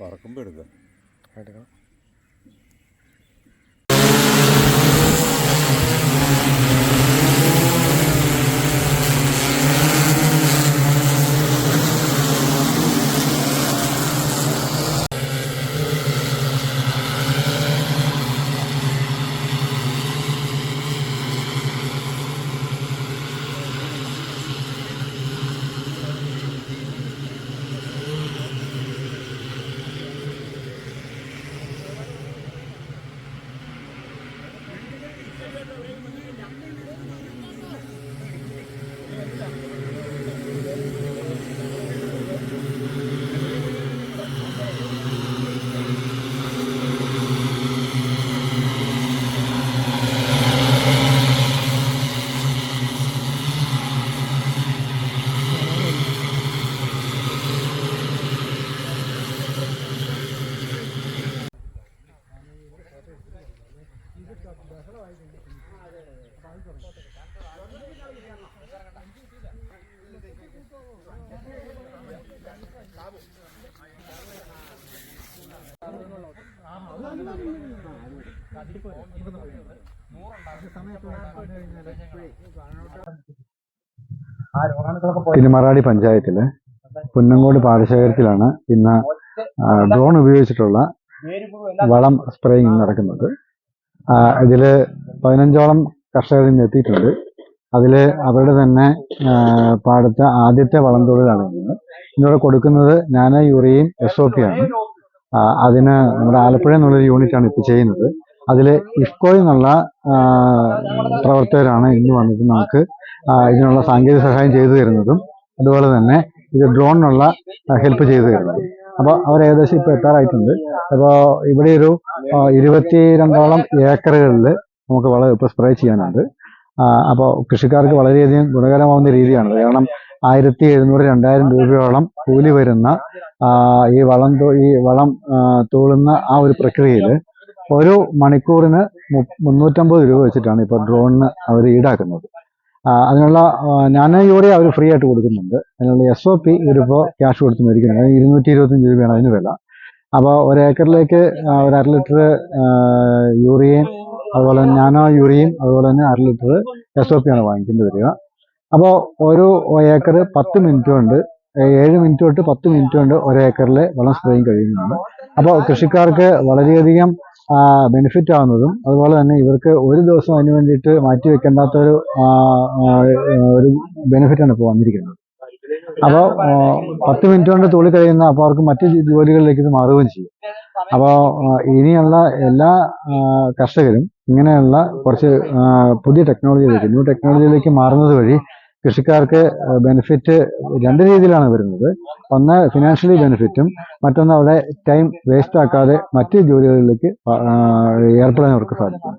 പറക്കുമ്പോൾ എടുക്കാം എടുക്കണം. തിരുമറാടി പഞ്ചായത്തിലെ പുന്നങ്കോട് പാടശേഖരത്തിലാണ് ഇന്ന് ഡ്രോൺ ഉപയോഗിച്ചിട്ടുള്ള വളം സ്പ്രേയിങ് നടക്കുന്നത്. ആ, ഇതിൽ പതിനഞ്ചോളം കർഷകർ ഇന്ന് എത്തിയിട്ടുണ്ട്. അതിൽ അവരുടെ തന്നെ പാടത്തെ ആദ്യത്തെ വളം തൊഴിലാണ്. ഇന്ന് ഇന്നിവിടെ കൊടുക്കുന്നത് നാനോ യൂറിയയും എസ് ഒ പി ആണ്. അതിന് നമ്മുടെ ആലപ്പുഴ എന്നുള്ളൊരു യൂണിറ്റാണ് ഇപ്പോൾ ചെയ്യുന്നത്. അതിൽ ഇഫ്കോ എന്നുള്ള പ്രവർത്തകരാണ് ഇന്ന് വന്നിട്ട് നമുക്ക് ഇതിനുള്ള സാങ്കേതിക സഹായം ചെയ്തു തരുന്നതും അതുപോലെ തന്നെ ഇത് ഡ്രോണിനുള്ള ഹെൽപ്പ് ചെയ്തു തരുന്നതും. അപ്പോൾ അവർ ഏകദേശം ഇപ്പോൾ എത്താറായിട്ടുണ്ട്. അപ്പോൾ ഇവിടെ ഒരു ഇരുപത്തി ഇരുപത്തിരണ്ടോളം ഏക്കറുകളിൽ നമുക്ക് വളരെ ഇപ്പോൾ സ്പ്രേ ചെയ്യാനുണ്ട്. അപ്പോൾ കൃഷിക്കാർക്ക് വളരെയധികം ഗുണകരമാവുന്ന രീതിയാണ് കാരണം ആയിരത്തി എഴുന്നൂറ് രണ്ടായിരം രൂപയോളം കൂലി വരുന്ന ഈ വളം ഈ വളം തൂളുന്ന ആ ഒരു പ്രക്രിയയിൽ ഒരു മണിക്കൂറിന് മുന്നൂറ്റമ്പത് രൂപ വെച്ചിട്ടാണ് ഇപ്പോൾ ഡ്രോണിന് അവർ ഈടാക്കുന്നത്. അതിനുള്ള നാനോ യൂറിയ അവർ ഫ്രീ ആയിട്ട് കൊടുക്കുന്നുണ്ട്. അതിനുള്ള എസ് ഒ പി ഇവരിപ്പോൾ ക്യാഷ് കൊടുത്ത് മേടിക്കുന്നുണ്ട്. ഇരുന്നൂറ്റി ഇരുപത്തഞ്ച് രൂപയാണ് അതിന് വില. അപ്പോൾ ഒരു ഏക്കറിലേക്ക് ഒരു അര ലിറ്റർ യൂറിയയും അതുപോലെ തന്നെ നാനോ യൂറിയയും അതുപോലെ തന്നെ അര ലിറ്റർ എസ് ഒ പി ആണ് വാങ്ങിക്കേണ്ടി വരിക. അപ്പോൾ ഒരു ഏക്കർ പത്ത് മിനിറ്റ് കൊണ്ട് ഏഴ് മിനിറ്റ് തൊട്ട് പത്ത് മിനിറ്റ് കൊണ്ട് ഒരു ഏക്കറിൽ വളം സ്പ്രേയും കഴിയുന്നതാണ്. അപ്പോൾ കൃഷിക്കാർക്ക് വളരെയധികം ബെനിഫിറ്റ് ആവുന്നതും അതുപോലെ തന്നെ ഇവർക്ക് ഒരു ദിവസം അതിന് വേണ്ടിയിട്ട് മാറ്റി വെക്കേണ്ടാത്തൊരു ഒരു ഒരു ബെനിഫിറ്റാണ് ഇപ്പോൾ വന്നിരിക്കുന്നത്. അപ്പോൾ പത്ത് മിനിറ്റ് കൊണ്ട് തുള്ളി കഴിയുന്ന അപ്പോൾ അവർക്ക് മറ്റ് ജോലികളിലേക്ക് ഇത് മാറുകയും ചെയ്യും. അപ്പോൾ ഇനിയുള്ള എല്ലാ കർഷകരും ഇങ്ങനെയുള്ള കുറച്ച് പുതിയ ടെക്നോളജിയിലേക്ക് ന്യൂ ടെക്നോളജിയിലേക്ക് മാറുന്നത് വഴി കൃഷിക്കാർക്ക് ബെനിഫിറ്റ് രണ്ട് രീതിയിലാണ് വരുന്നത്. ഒന്ന് ഫിനാൻഷ്യലി ബെനിഫിറ്റും മറ്റൊന്ന് അവിടെ ടൈം വേസ്റ്റ് ആക്കാതെ മറ്റ് ജോലികളിലേക്ക് ഏർപ്പെടാൻ അവർക്ക് സാധിക്കും.